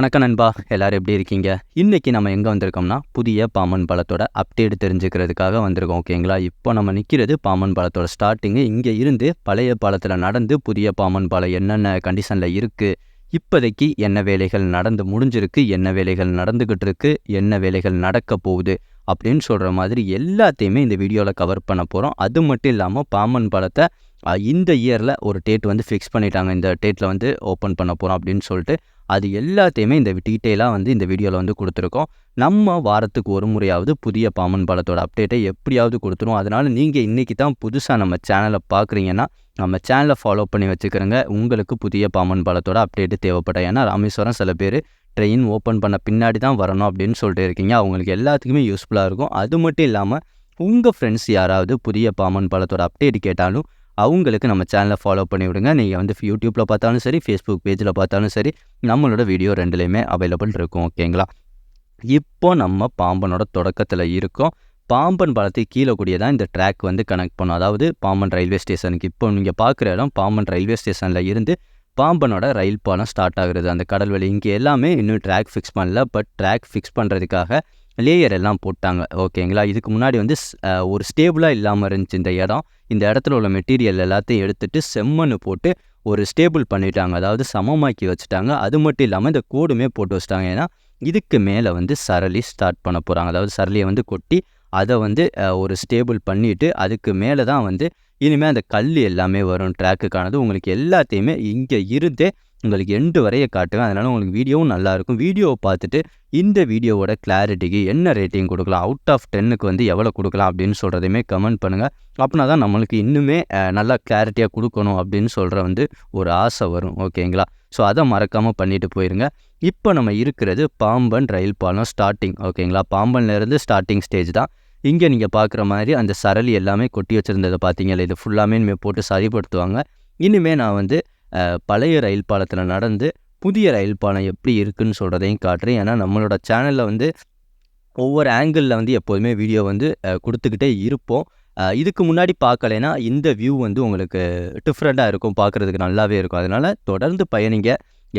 வணக்கம் நண்பா. எல்லாரும் எப்படி இருக்கீங்க? இன்றைக்கி நம்ம எங்கே வந்திருக்கோம்னா புதிய பாம்பன் பழத்தோட அப்டேட் தெரிஞ்சுக்கிறதுக்காக வந்திருக்கோம் ஓகேங்களா இப்போ நம்ம நிற்கிறது பாம்பன் பழத்தோட ஸ்டார்டிங்கு இங்கே இருந்து பழைய பாலத்தில் நடந்து புதிய பாம்பன் பாலம் என்னென்ன கண்டிஷனில் இருக்குது இப்போதைக்கு என்ன வேலைகள் நடந்து முடிஞ்சிருக்கு என்ன வேலைகள் நடந்துக்கிட்டு இருக்கு என்ன வேலைகள் நடக்க போகுது அப்படின்னு சொல்கிற மாதிரி எல்லாத்தையுமே இந்த வீடியோவில் கவர் பண்ண போகிறோம் அது மட்டும் இல்லாமல் பாம்பன் பழத்தை இந்த இயரில் ஒரு டேட் வந்து ஃபிக்ஸ் பண்ணிட்டாங்க. இந்த டேட்டில் வந்து ஓப்பன் பண்ண போகிறோம் அப்படின்னு சொல்லிட்டு அது எல்லாத்தையுமே இந்த டீட்டெயிலாக வந்து இந்த வீடியோவில் வந்து கொடுத்துருக்கோம். நம்ம வாரத்துக்கு ஒரு முறையாவது புதிய பாமன் பாலத்தோட அப்டேட்டை எப்படியாவது கொடுத்துரும். அதனால் நீங்கள் இன்றைக்கி தான் புதுசாக நம்ம சேனலை பார்க்குறீங்கன்னா நம்ம சேனலை ஃபாலோ பண்ணி வச்சுக்கிறோங்க. உங்களுக்கு புதிய பாமன் பாலத்தோட அப்டேட்டு தேவைப்படும். ஏன்னா ராமேஸ்வரம் சில பேர் ட்ரெயின் ஓப்பன் பண்ண பின்னாடி தான் வரணும் அப்படின்னு சொல்லிட்டு இருக்கீங்க. அவங்களுக்கு எல்லாத்துக்குமே யூஸ்ஃபுல்லாக இருக்கும். அது மட்டும் இல்லாமல் உங்கள் ஃப்ரெண்ட்ஸ் யாராவது புதிய பாமன் பாலத்தோட அப்டேட் கேட்டாலும் அவங்களுக்கு நம்ம சேனலை ஃபாலோ பண்ணி விடுங்க. நீங்கள் வந்து யூடியூப்பில் பார்த்தாலும் சரி ஃபேஸ்புக் பேஜில் பார்த்தாலும் சரி நம்மளோட வீடியோ ரெண்டுலேயுமே அவைலபிள் இருக்கும் ஓகேங்களா இப்போ நம்ம பாம்பனோட தொடக்கத்தில் இருக்கோம். பாம்பன் பாலத்தை கீழே கூடிய தான் இந்த ட்ராக் வந்து கனெக்ட் பண்ணும். அதாவது பாம்பன் ரயில்வே ஸ்டேஷனுக்கு இப்போ நீங்கள் பார்க்குற இடம் பாம்பன் ரயில்வே ஸ்டேஷனில் இருந்து பாம்பனோட ரயில் பாலம் ஸ்டார்ட் ஆகுறது. அந்த கடல்வெளி இங்கே எல்லாமே இன்னும் ட்ராக் ஃபிக்ஸ் பண்ணல. பட் ட்ராக் ஃபிக்ஸ் பண்ணுறதுக்காக லேயர் எல்லாம் போட்டாங்க ஓகேங்களா இதுக்கு முன்னாடி வந்து ஒரு ஸ்டேபிளாக இல்லாமல் இருந்துச்சு இந்த இடம். இந்த இடத்துல உள்ள மெட்டீரியல் எல்லாத்தையும் எடுத்துட்டு செம்மண்ணு போட்டு ஒரு ஸ்டேபிள் பண்ணிட்டாங்க. அதாவது சமமாக்கி வச்சுட்டாங்க. அது மட்டும் இல்லாமல் இந்த கோடுமே போட்டு வச்சுட்டாங்க. ஏன்னா இதுக்கு மேலே வந்து சரளி ஸ்டார்ட் பண்ண போகிறாங்க அதாவது சரளியை வந்து கொட்டி அதை வந்து ஒரு ஸ்டேபிள் பண்ணிவிட்டு அதுக்கு மேலே தான் வந்து இனிமேல் அந்த கல் எல்லாமே வரும் ட்ராக்குக்கானது உங்களுக்கு எல்லாத்தையுமே இங்கே இருந்தே உங்களுக்கு எண்டு வரைய காட்டுவேன் அதனால் உங்களுக்கு வீடியோவும் நல்லாயிருக்கும் வீடியோவை பார்த்துட்டு இந்த வீடியோவோட கிளாரிட்டிக்கு என்ன ரேட்டிங் கொடுக்கலாம்? அவுட் ஆஃப் டென்னுக்கு வந்து எவ்வளோ கொடுக்கலாம்? அப்படின்னு சொல்கிறதையுமே கமெண்ட் பண்ணுங்கள் அப்படின்னா தான் நம்மளுக்கு இன்னுமே நல்லா கிளாரிட்டியாக கொடுக்கணும் அப்படின்னு சொல்கிற வந்து ஒரு ஆசை வரும். ஓகேங்களா ஸோ அதை மறக்காமல் பண்ணிட்டு போயிருங்க. இப்போ நம்ம இருக்கிறது பாம்பன் ரயில் பாலம் ஸ்டார்டிங் ஓகேங்களா பாம்பன்லேருந்து ஸ்டார்டிங் ஸ்டேஜ் தான். இங்கே நீங்கள் பார்க்குற மாதிரி அந்த சரளி எல்லாமே கொட்டி வச்சுருந்ததை பார்த்தீங்களா இது ஃபுல்லாமே இனிமேல் போட்டு சரிப்படுத்துவாங்க. இனிமேல் நான் வந்து பழைய ரயில் பாலத்தில் நடந்து புதிய ரயில் பாலம் எப்படி இருக்குன்னு சொல்கிறதையும் காட்டுறேன். ஏன்னா நம்மளோட சேனலில் வந்து ஒவ்வொரு ஆங்கிளில் வந்து எப்போதுமே வீடியோ வந்து கொடுத்துக்கிட்டே இருப்போம். இதுக்கு முன்னாடி பார்க்கலைன்னா இந்த வியூ வந்து உங்களுக்கு டிஃப்ரெண்ட்டாக இருக்கும். பார்க்குறதுக்கு நல்லாவே இருக்கும். அதனால் தொடர்ந்து பயணிங்க.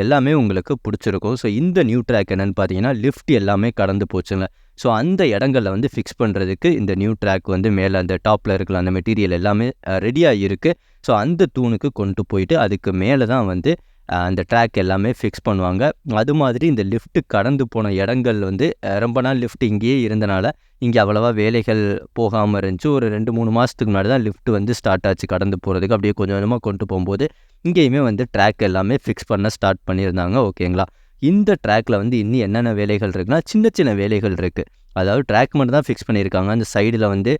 எல்லாமே உங்களுக்கு பிடிச்சிருக்கும். ஸோ இந்த நியூ ட்ராக் என்னென்னு பார்த்தீங்கன்னா லிஃப்ட் எல்லாமே கடந்து போச்சுங்க. ஸோ அந்த இடங்களில் வந்து ஃபிக்ஸ் பண்ணுறதுக்கு இந்த நியூ ட்ராக் வந்து மேலே அந்த டாப்பில் இருக்கிற அந்த மெட்டீரியல் எல்லாமே ரெடியாக இருக்குது ஸோ அந்த தூணுக்கு கொண்டு போயிட்டு அதுக்கு மேலே தான் வந்து அந்த ட்ராக் எல்லாமே ஃபிக்ஸ் பண்ணுவாங்க. அது மாதிரி இந்த லிஃப்ட்டு கடந்து போன இடங்கள் வந்து ரொம்ப நாள் லிஃப்ட் இங்கேயே இருந்தனால இங்கே அவ்வளோவா வேலைகள் போகாமல் இருந்துச்சு. ஒரு ரெண்டு மூணு மாதத்துக்கு முன்னாடி தான் லிஃப்ட் வந்து ஸ்டார்ட் ஆச்சு கடந்து போகிறதுக்கு அப்படியே கொஞ்சம் கொஞ்சமாக கொண்டு போகும்போது இங்கேயுமே வந்து ட்ராக் எல்லாமே ஃபிக்ஸ் பண்ண ஸ்டார்ட் பண்ணியிருந்தாங்க. ஓகேங்களா இந்த ட்ராக்ல வந்து இன்னும் என்னென்ன வேலைகள் இருக்குன்னா சின்ன சின்ன வேலைகள் இருக்குது அதாவது ட்ராக் மட்டும் தான் ஃபிக்ஸ் பண்ணியிருக்காங்க. அந்த சைடில் வந்து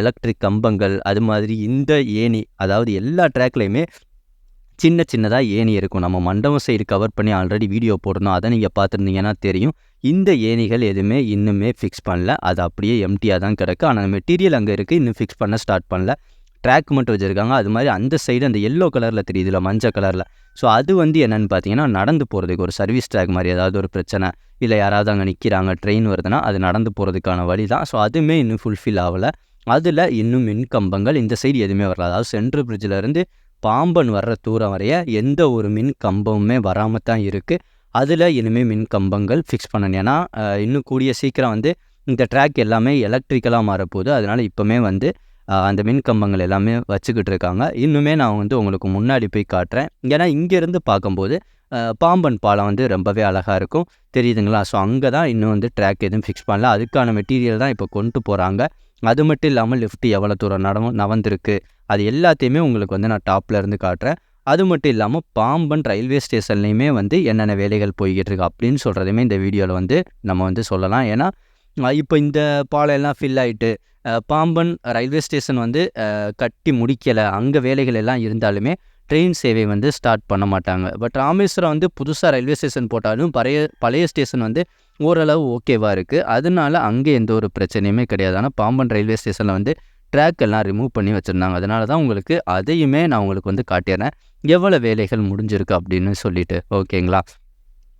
எலக்ட்ரிக் கம்பங்கள் அது மாதிரி இந்த ஏணி அதாவது எல்லா ட்ராக்லேயுமே சின்ன சின்னதாக ஏணி இருக்கும். நம்ம மண்டபம் சைடு கவர் பண்ணி ஆல்ரெடி வீடியோ போடணும். அதை நீங்கள் பார்த்துருந்தீங்கன்னா தெரியும். இந்த ஏணிகள் எதுவுமே இன்னுமே ஃபிக்ஸ் பண்ணல. அது அப்படியே எம்டியாக தான் கிடக்கு. ஆனால் மெட்டீரியல் அங்கே இருக்குது இன்னும் ஃபிக்ஸ் பண்ண ஸ்டார்ட் பண்ணல. ட்ராக் மட்டும் வச்சுருக்காங்க. அது மாதிரி அந்த சைடு அந்த எல்லோ கலரில் தெரியுதுல மஞ்சள் கலரில் ஸோ அது வந்து என்னென்னு பார்த்தீங்கன்னா நடந்து போகிறதுக்கு ஒரு சர்வீஸ் ட்ராக் மாதிரி ஏதாவது ஒரு பிரச்சனை இல்லை யாராவது அங்கே நிற்கிறாங்க ட்ரெயின் வருதுன்னா அது நடந்து போகிறதுக்கான வழி தான். ஸோ அதுவுமே இன்னும் ஃபுல்ஃபில் ஆகலை. அதில் இன்னும் மின்கம்பங்கள் இந்த சைடு எதுவுமே வரல. அதாவது சென்ட்ரல் பிரிட்ஜிலேருந்து பாம்பன் வர்ற தூரம் வரைய எந்த ஒரு மின் கம்பமுமே வராமல் தான் இருக்குது அதில் இனிமேல் மின் கம்பங்கள் ஃபிக்ஸ் பண்ணணும். ஏன்னா இன்னும் கூடிய சீக்கிரம் வந்து இந்த ட்ராக் எல்லாமே எலக்ட்ரிக்கலாக மாறப்போகுது. அதனால் இப்போமே வந்து அந்த மின் கம்பங்கள் எல்லாமே வச்சுக்கிட்டு இருக்காங்க இன்னுமே நான் வந்து உங்களுக்கு முன்னாடி போய் காட்டுறேன். ஏன்னா இங்கேருந்து பார்க்கும்போது பாம்பன் பாலம் வந்து ரொம்பவே அழகாக இருக்கும். தெரியுதுங்களா? ஸோ அங்கே தான் இன்னும் வந்து ட்ராக் எதுவும் ஃபிக்ஸ் பண்ணல. அதுக்கான மெட்டீரியல் தான் இப்போ கொண்டு போகிறாங்க அது மட்டும் இல்லாமல் லிஃப்ட்டு எவ்வளோ தூரம் நடமும் நவந்திருக்கு அது எல்லாத்தையுமே உங்களுக்கு வந்து நான் டாப்பில் இருந்து காட்டுறேன். அது மட்டும் இல்லாமல் பாம்பன் ரயில்வே ஸ்டேஷன்லையுமே வந்து என்னென்ன வேலைகள் போய்கிட்டு இருக்கு அப்படின்னு சொல்கிறதையுமே இந்த வீடியோவில் வந்து நம்ம வந்து சொல்லலாம். ஏன்னா இப்போ இந்த பாலம் எல்லாம் ஃபில் ஆகிட்டு பாம்பன் ரயில்வே ஸ்டேஷன் வந்து கட்டி முடிக்கலை. அங்கே வேலைகள் எல்லாம் இருந்தாலுமே ட்ரெயின் சேவை வந்து ஸ்டார்ட் பண்ண மாட்டாங்க. பட் ராமேஸ்வரம் வந்து புதுசாக ரயில்வே ஸ்டேஷன் போட்டாலும் பழைய பழைய ஸ்டேஷன் வந்து ஓரளவு ஓகேவாக இருக்குது அதனால அங்கே எந்த ஒரு பிரச்சனையுமே கிடையாது. ஆனால் பாம்பன் ரயில்வே ஸ்டேஷனில் வந்து ட்ராக் எல்லாம் ரிமூவ் பண்ணி வச்சுருந்தாங்க. அதனால தான் உங்களுக்கு அதையுமே நான் உங்களுக்கு வந்து காட்டிடுறேன் எவ்வளோ வேலைகள் முடிஞ்சிருக்கு அப்படின்னு சொல்லிட்டு ஓகேங்களா?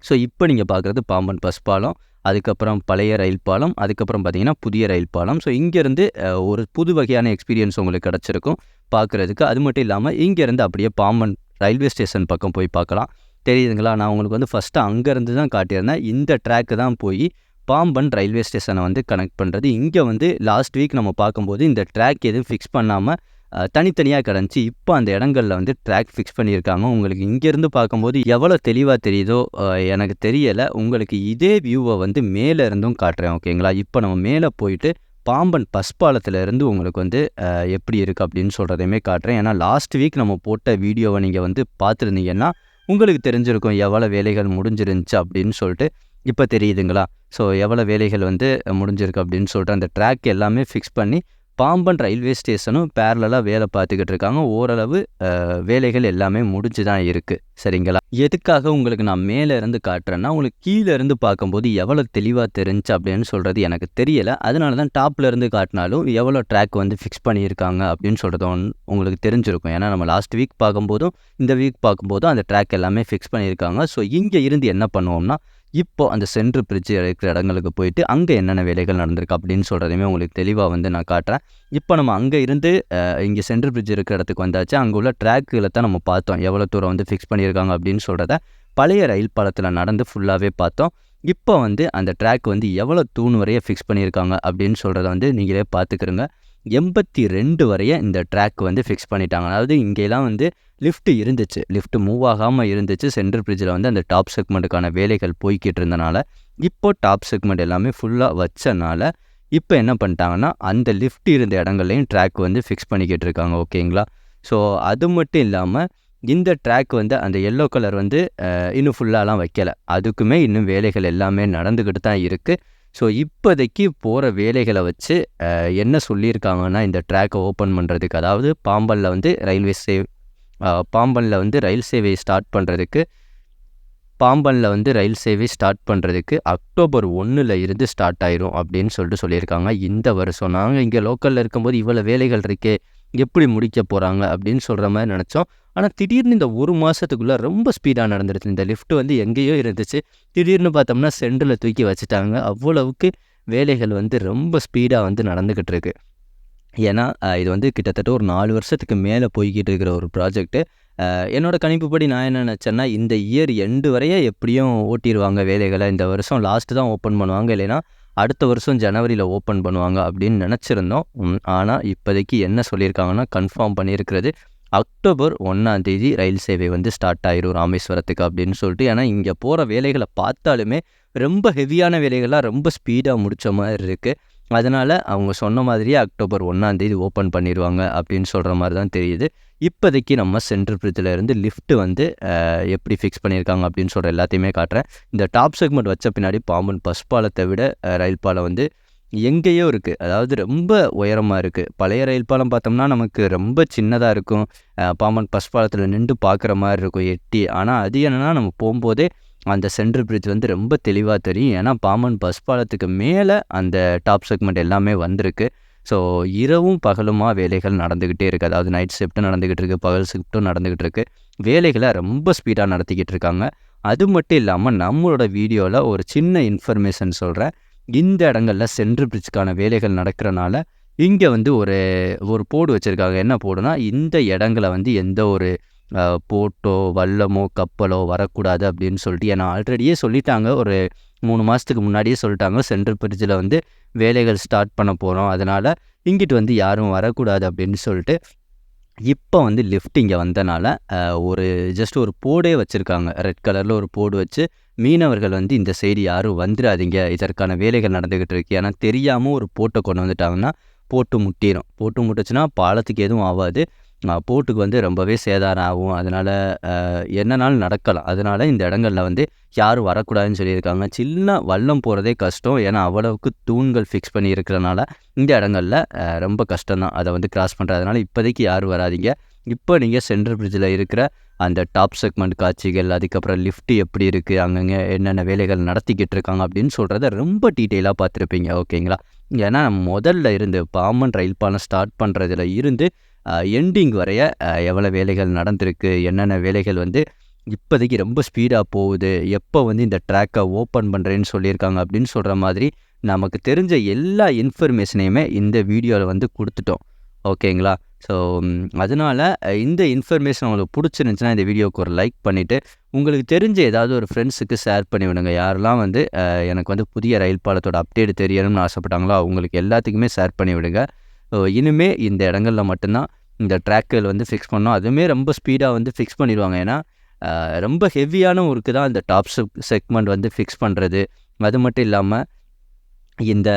ஸோ இப்போ நீங்கள் பார்க்குறது பாம்பன் பஸ் பாலம். அதுக்கப்புறம் பழைய ரயில் பாலம் அதுக்கப்புறம் பார்த்திங்கன்னா புதிய ரயில் பாலம். ஸோ இங்கேருந்து ஒரு புது வகையான எக்ஸ்பீரியன்ஸ் உங்களுக்கு கிடச்சிருக்கும் பார்க்குறதுக்கு. அது மட்டும் இல்லாமல் இங்கேருந்து அப்படியே பாம்பன் ரயில்வே ஸ்டேஷன் பக்கம் போய் பார்க்கலாம். தெரியுதுங்களா? நான் உங்களுக்கு வந்து ஃபஸ்ட்டு அங்கேருந்து தான் காட்டியிருந்தேன். இந்த ட்ராக்கு தான் போய் பாம்பன் ரயில்வே ஸ்டேஷனை வந்து கனெக்ட் பண்ணுறது இங்கே வந்து லாஸ்ட் வீக் நம்ம பார்க்கும்போது இந்த ட்ராக் எதுவும் ஃபிக்ஸ் பண்ணாமல் தனித்தனியாக கிடந்துச்சு. இப்போ அந்த இடங்களில் வந்து ட்ராக் ஃபிக்ஸ் பண்ணியிருக்காங்க. உங்களுக்கு இங்கேருந்து பார்க்கும்போது எவ்வளோ தெளிவாக தெரியுதோ எனக்கு தெரியலை. உங்களுக்கு இதே வியூவை வந்து மேலே இருந்தும் காட்டுறேன் ஓகேங்களா? இப்போ நம்ம மேலே போயிட்டு பாம்பன் பஸ் பாலத்திலேருந்து உங்களுக்கு வந்து எப்படி இருக்குது அப்படின்னு சொல்கிறதையுமே காட்டுறேன். ஏன்னா லாஸ்ட் வீக் நம்ம போட்ட வீடியோவை நீங்கள் வந்து பார்த்துருந்தீங்கன்னா உங்களுக்கு தெரிஞ்சிருக்கும் எவ்வளோ வேலைகள் முடிஞ்சிருந்துச்சு அப்படின்னு சொல்லிட்டு இப்போ தெரியுதுங்களா? ஸோ எவ்வளோ வேலைகள் வந்து முடிஞ்சிருக்கு அப்படின்னு சொல்லிட்டு அந்த ட்ராக் எல்லாமே ஃபிக்ஸ் பண்ணி பாம்பன் ரயில்வே ஸ்டேஷனும் பேரலாக வேலை பார்த்துக்கிட்டு இருக்காங்க. ஓரளவு வேலைகள் எல்லாமே முடிஞ்சு தான் இருக்குது சரிங்களா? எதுக்காக உங்களுக்கு நான் மேலே இருந்து காட்டுறேன்னா உங்களுக்கு கீழே இருந்து பார்க்கும்போது எவ்வளோ தெளிவாக தெரிஞ்சு அப்படின்னு சொல்கிறது எனக்கு தெரியலை. அதனால தான் டாப்ல இருந்து காட்டினாலும் எவ்வளோ ட்ராக் வந்து ஃபிக்ஸ் பண்ணியிருக்காங்க அப்படின்னு சொல்கிறது உங்களுக்கு தெரிஞ்சிருக்கும். ஏன்னா நம்ம லாஸ்ட் வீக் பார்க்கும்போதும் இந்த வீக் பார்க்கும்போதும் அந்த ட்ராக் எல்லாமே ஃபிக்ஸ் பண்ணியிருக்காங்க. ஸோ இங்கே இருந்து என்ன பண்ணுவோம்னா இப்போ அந்த சென்ட்ரு பிரிட்ஜ் இருக்கிற இடங்களுக்கு போயிட்டு அங்கே என்னென்ன வேலைகள் நடந்திருக்கு அப்படின்னு சொல்கிறதையுமே உங்களுக்கு தெளிவாக வந்து நான் காட்டுறேன். இப்போ நம்ம அங்கே இருந்து இங்கே சென்ட்ரு பிரிட்ஜ் இருக்கிற இடத்துக்கு வந்தாச்சு. அங்கே உள்ள ட்ராக்குகளை தான் நம்ம பார்த்தோம். எவ்வளோ தூரம் வந்து ஃபிக்ஸ் பண்ணியிருக்காங்க அப்படின்னு சொல்கிறத பழைய ரயில் பாலத்தில் நடந்து ஃபுல்லாகவே பார்த்தோம். இப்போ வந்து அந்த ட்ராக் வந்து எவ்வளோ தூண் வரைய ஃபிக்ஸ் பண்ணியிருக்காங்க அப்படின்னு சொல்கிறத வந்து நீங்களே பார்த்துக்கிறங்க. எண்பத்தி ரெண்டு வரைய இந்த ட்ராக் வந்து ஃபிக்ஸ் பண்ணிட்டாங்க. அதாவது இங்கெல்லாம் வந்து லிஃப்ட் இருந்துச்சு. லிஃப்ட் மூவ் ஆகாமல் இருந்துச்சு. சென்ட்ரல் பிரிட்ஜில் வந்து அந்த டாப் செக்மெண்ட்டுக்கான வேலைகள் போய்கிட்டு இருந்தனால இப்போ டாப் செக்மெண்ட் எல்லாமே ஃபுல்லாக வச்சனால இப்போ என்ன பண்ணிட்டாங்கன்னா அந்த லிஃப்ட் இருந்த இடங்கள்லையும் ட்ராக் வந்து ஃபிக்ஸ் பண்ணிக்கிட்டு இருக்காங்க. ஓகேங்களா ஸோ அது மட்டும் இல்லாமல் இந்த ட்ராக் வந்து அந்த எல்லோ கலர் வந்து இன்னும் ஃபுல்லாலாம் வைக்கலை. அதுக்குமே இன்னும் வேலைகள் எல்லாமே நடந்துக்கிட்டு தான் இருக்குது ஸோ இப்போதைக்கு போகிற வேலைகளை வச்சு என்ன சொல்லியிருக்காங்கன்னா இந்த ட்ராக்கை ஓப்பன் பண்ணுறதுக்கு. அதாவது பாம்பனில் வந்து ரயில்வே சேவ் பாம்பனில் வந்து ரயில் சேவை ஸ்டார்ட் பண்ணுறதுக்கு பாம்பனில் வந்து ரயில் சேவை ஸ்டார்ட் பண்ணுறதுக்கு அக்டோபர் ஒன்றில் இருந்து ஸ்டார்ட் ஆயிரும் அப்படின்னு சொல்லிட்டு சொல்லியிருக்காங்க. இந்த வருஷம் நாங்கள் இங்கே லோக்கலில் இருக்கும்போது இவ்வளோ வேலைகள் இருக்கே எப்படி முடிக்க போகிறாங்க அப்படின்னு சொல்கிற மாதிரி நினச்சோம். ஆனால் திடீர்னு இந்த ஒரு மாதத்துக்குள்ளே ரொம்ப ஸ்பீடாக நடந்துருச்சு இந்த லிஃப்ட் வந்து எங்கேயோ இருந்துச்சு. திடீர்னு பார்த்தோம்னா சென்டரில் தூக்கி வச்சுட்டாங்க. அவ்வளவுக்கு வேலைகள் வந்து ரொம்ப ஸ்பீடாக வந்து நடந்துக்கிட்டு இருக்கு. ஏன்னா இது வந்து கிட்டத்தட்ட ஒரு நாலு வருஷத்துக்கு மேலே போய்கிட்டு இருக்கிற ஒரு ப்ராஜெக்ட்டு என்னோட கணிப்புப்படி நான் என்ன நினச்சேன்னா இந்த இயர் எண்டு வரையே எப்படியும் ஓட்டிடுவாங்க வேலைகளை. இந்த வருஷம் லாஸ்ட்டு தான் ஓப்பன் பண்ணுவாங்க. இல்லைன்னா அடுத்த வருஷம் ஜனவரியில் ஓப்பன் பண்ணுவாங்க அப்படின்னு நினச்சிருந்தோம். ஆனால் இப்போதைக்கு என்ன சொல்லியிருக்காங்கன்னா கன்ஃபார்ம் பண்ணியிருக்கிறது அக்டோபர் ஒன்றாம் தேதி ரயில் சேவை வந்து ஸ்டார்ட் ஆயிரும் ராமேஸ்வரத்துக்கு அப்படின்னு சொல்லிட்டு. ஏன்னா இங்கே போகிற வேலைகளை பார்த்தாலுமே ரொம்ப ஹெவியான வேலைகள்லாம் ரொம்ப ஸ்பீடாக முடித்த மாதிரி இருக்குது அதனால் அவங்க சொன்ன மாதிரியே அக்டோபர் ஒன்றாம் தேதி ஓப்பன் பண்ணிடுவாங்க அப்படின்னு சொல்கிற மாதிரி தான் தெரியுது. இப்போதைக்கு நம்ம சென்ட்ரல் பிரிட்ஜில் இருந்து லிஃப்ட் வந்து எப்படி ஃபிக்ஸ் பண்ணியிருக்காங்க அப்படின்னு சொல்கிற எல்லாத்தையுமே காட்டுறேன். இந்த டாப் செக்மெண்ட் வச்ச பின்னாடி பாம்பன் பஸ் பாலத்தை விட ரயில் பாலம் வந்து எங்கேயோ இருக்குது அதாவது ரொம்ப உயரமாக இருக்குது பழைய ரயில் பாலம் பார்த்தோம்னா நமக்கு ரொம்ப சின்னதாக இருக்கும். பாம்பன் பஸ் பாலத்தில் நின்று பார்க்குற மாதிரி இருக்கும் எட்டி. ஆனால் அது என்னென்னா நம்ம போகும்போதே அந்த சென்ட்ரல் பிரிட்ஜ் வந்து ரொம்ப தெளிவாக தெரியும். ஏன்னா பாம்பன் பஸ் பாலத்துக்கு மேலே அந்த டாப் செக்மெண்ட் எல்லாமே வந்திருக்கு. ஸோ இரவும் பகலுமாக வேலைகள் நடந்துக்கிட்டே இருக்குது அதாவது நைட் ஷிஃப்ட்டும் நடந்துக்கிட்டு இருக்குது பகல் ஷிஃப்ட்டும் நடந்துக்கிட்டு இருக்குது வேலைகளை ரொம்ப ஸ்பீடாக நடத்திக்கிட்டு இருக்காங்க. அது மட்டும் இல்லாமல் நம்மளோட வீடியோவில் ஒரு சின்ன இன்ஃபர்மேஷன் சொல்கிறேன் இந்த இடங்கள்ல சென்ட்ரல் பிரிட்ஜுக்கான வேலைகள் நடக்கிறனால இங்கே வந்து ஒரு ஒரு போர்டு வச்சுருக்காங்க. என்ன போர்டுனா இந்த இடங்களை வந்து எந்த ஒரு போட்டோ வல்லமோ கப்பலோ வரக்கூடாது அப்படின்னு சொல்லிட்டு ஏன்னா ஆல்ரெடியே சொல்லிட்டாங்க. ஒரு மூணு மாதத்துக்கு முன்னாடியே சொல்லிட்டாங்க. சென்ட்ரல் பிரிட்ஜில் வந்து வேலைகள் ஸ்டார்ட் பண்ண போகிறோம் அதனால் இங்கிட்டு வந்து யாரும் வரக்கூடாது அப்படின்னு சொல்லிட்டு இப்போ வந்து லிஃப்ட் இங்கே வந்தனால ஒரு ஜஸ்ட் ஒரு போர்டே வச்சுருக்காங்க. ரெட் கலரில் ஒரு போர்டு வச்சு மீனவர்கள் வந்து இந்த சைடு யாரும் வந்துடாதீங்க இதற்கான வேலைகள் நடந்துக்கிட்டு இருக்கு ஏன்னா தெரியாமல் ஒரு போட்டை கொண்டு வந்துட்டாங்கன்னா போட்டு முட்டிடும் போட்டு முட்டுச்சுன்னா பாலத்துக்கு எதுவும் ஆகாது போட்டுக்கு வந்து ரொம்பவே சேதாரம் ஆகும். அதனால் என்னனாலும் நடக்கலாம். அதனால் இந்த இடங்களில் வந்து யாரும் வரக்கூடாதுன்னு சொல்லியிருக்காங்க. சின்ன வல்லம் போகிறதே கஷ்டம். ஏன்னா அவ்வளவுக்கு தூண்கள் ஃபிக்ஸ் பண்ணி இருக்கிறனால இந்த இடங்கள்ல ரொம்ப ரொம்ப கஷ்டம்தான். அதை வந்து கிராஸ் பண்ணுறதுனால இப்போதைக்கு யாரும் வராதீங்க. இப்போ நீங்கள் சென்ட்ரல் பிரிட்ஜில் இருக்கிற அந்த டாப் செக்மெண்ட் காட்சிகள் அதுக்கப்புறம் லிஃப்ட் எப்படி இருக்குது அங்கங்கே என்னென்ன வேலைகள் நடத்திக்கிட்டு இருக்காங்க அப்படின்னு சொல்கிறத ரொம்ப டீட்டெயிலாக பார்த்துருப்பீங்க ஓகேங்களா ஏன்னா முதல்ல இருந்து பாம்பன் ரயில் பாலம் ஸ்டார்ட் பண்ணுறதுல இருந்து எண்டிங் வரைய எவ்வளோ வேலைகள் நடந்திருக்கு என்னென்ன வேலைகள் வந்து இப்போதைக்கு ரொம்ப ஸ்பீடாக போகுது எப்போ வந்து இந்த ட்ராக்கை ஓப்பன் பண்ணுறேன்னு சொல்லியிருக்காங்க அப்படின்னு சொல்கிற மாதிரி நமக்கு தெரிஞ்ச எல்லா இன்ஃபர்மேஷனையுமே இந்த வீடியோவில் வந்து கொடுத்துட்டோம் ஓகேங்களா ஸோ அதனால் இந்த இன்ஃபர்மேஷன் உங்களுக்கு பிடிச்சிருந்துச்சுன்னா இந்த வீடியோவுக்கு ஒரு லைக் பண்ணிவிட்டு உங்களுக்கு தெரிஞ்ச ஏதாவது ஒரு ஃப்ரெண்ட்ஸுக்கு ஷேர் பண்ணி விடுங்க. யாரெல்லாம் வந்து எனக்கு வந்து புதிய ரயில் பாலத்தோட அப்டேட் தெரியணும்னு ஆசைப்பட்டாங்களோ அவங்களுக்கு எல்லாத்துக்குமே ஷேர் பண்ணி விடுங்க. ஸோ இனிமே இந்த இடங்கள்ல மட்டும்தான் இந்த ட்ராக்குகள் வந்து ஃபிக்ஸ் பண்ணோம் அதுவுமே ரொம்ப ஸ்பீடாக வந்து ஃபிக்ஸ் பண்ணிடுவாங்க. ஏன்னா ரொம்ப ஹெவியான ஒர்க்கு தான் இந்த டாப் செக்மெண்ட் வந்து ஃபிக்ஸ் பண்ணுறது அது மட்டும் இல்லாமல் இந்த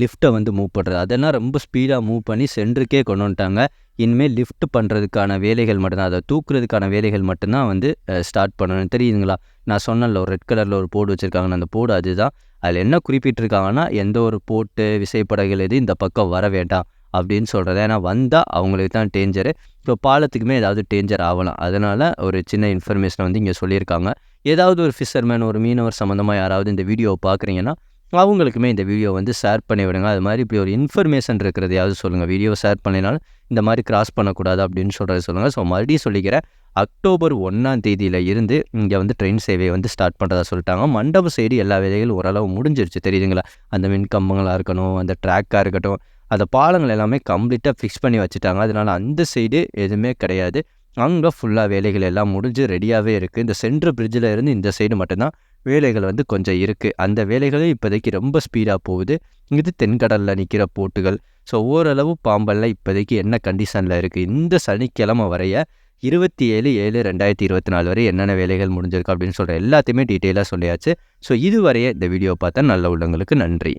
லிஃப்ட்டை வந்து மூவ் பண்ணுறது அதெல்லாம் ரொம்ப ஸ்பீடாக மூவ் பண்ணி சென்ட்ருக்கே கொண்டு வந்துட்டாங்க. இனிமேல் லிஃப்ட் பண்ணுறதுக்கான வேலைகள் மட்டும்தான். அதை தூக்குறதுக்கான வேலைகள் மட்டும்தான் வந்து ஸ்டார்ட் பண்ணணும். தெரியுதுங்களா? நான் சொன்னேன்ல ஒரு ரெட் கலரில் ஒரு போர்டு வச்சுருக்காங்கன்னு. அந்த போர்டு அதுதான். அதில் என்ன குறிப்பிட்டிருக்காங்கன்னா எந்த ஒரு போட்டு விசைப்படகுகள் எது இந்த பக்கம் வர வேண்டாம் அப்படின்னு சொல்கிறது ஏன்னா வந்தால் அவங்களுக்கு தான் டேஞ்சரு இப்போ பாலத்துக்குமே ஏதாவது டேஞ்சர் ஆகலாம். அதனால் ஒரு சின்ன இன்ஃபர்மேஷனை வந்து இங்கே சொல்லியிருக்காங்க. ஏதாவது ஒரு ஃபிஷர்மேன் ஒரு மீனவர் சம்மந்தமாக யாராவது இந்த வீடியோவை பார்க்குறீங்கன்னா அவங்களுக்குமே இந்த வீடியோ வந்து ஷேர் பண்ணி விடுங்க. அது மாதிரி இப்படி ஒரு இன்ஃபர்மேஷன் இருக்கிறதையாவது சொல்லுங்கள் வீடியோ ஷேர் பண்ணினாலும் இந்த மாதிரி கிராஸ் பண்ணக்கூடாது அப்படின்னு சொல்கிறது சொல்லுங்கள் ஸோ மறுபடியும் சொல்லிக்கிறேன். அக்டோபர் ஒன்றாம் தேதியில் இருந்து இங்கே வந்து ட்ரெயின் சேவையை வந்து ஸ்டார்ட் பண்ணுறதா சொல்லிட்டாங்க. மண்டப சைடு எல்லா வேலைகளும் ஓரளவு முடிஞ்சிருச்சு. தெரியுதுங்களா? அந்த மின் கம்பங்களாக இருக்கட்டும் அந்த ட்ராக்காக இருக்கட்டும் அந்த பாலங்கள் எல்லாமே கம்ப்ளீட்டாக ஃபிக்ஸ் பண்ணி வச்சுட்டாங்க. அதனால் அந்த சைடு எதுவுமே கிடையாது. அங்கே ஃபுல்லாக வேலைகள் எல்லாம் முடிஞ்சு ரெடியாகவே இருக்குது இந்த சென்ட்ரு பிரிட்ஜில் இருந்து இந்த சைடு மட்டும்தான் வேலைகள் வந்து கொஞ்சம் இருக்குது அந்த வேலைகளும் இப்போதைக்கு ரொம்ப ஸ்பீடாக போகுது. இது தென்கடலில் நிற்கிற போட்டுகள். ஸோ ஓரளவு பாம்பெல்லாம் இப்போதைக்கு என்ன கண்டிஷனில் இருக்குது இந்த சனிக்கிழமை வரைய இருபத்தி ஏழு ஏழு ரெண்டாயிரத்தி இருபத்தி நாலு வரை என்னென்ன வேலைகள் முடிஞ்சிருக்கு அப்படின்னு சொல்கிற எல்லாத்தையுமே டீட்டெயிலாக சொல்லியாச்சு. ஸோ இதுவரையே இந்த வீடியோ பார்த்தா நல்ல உள்ளங்களுக்கு நன்றி.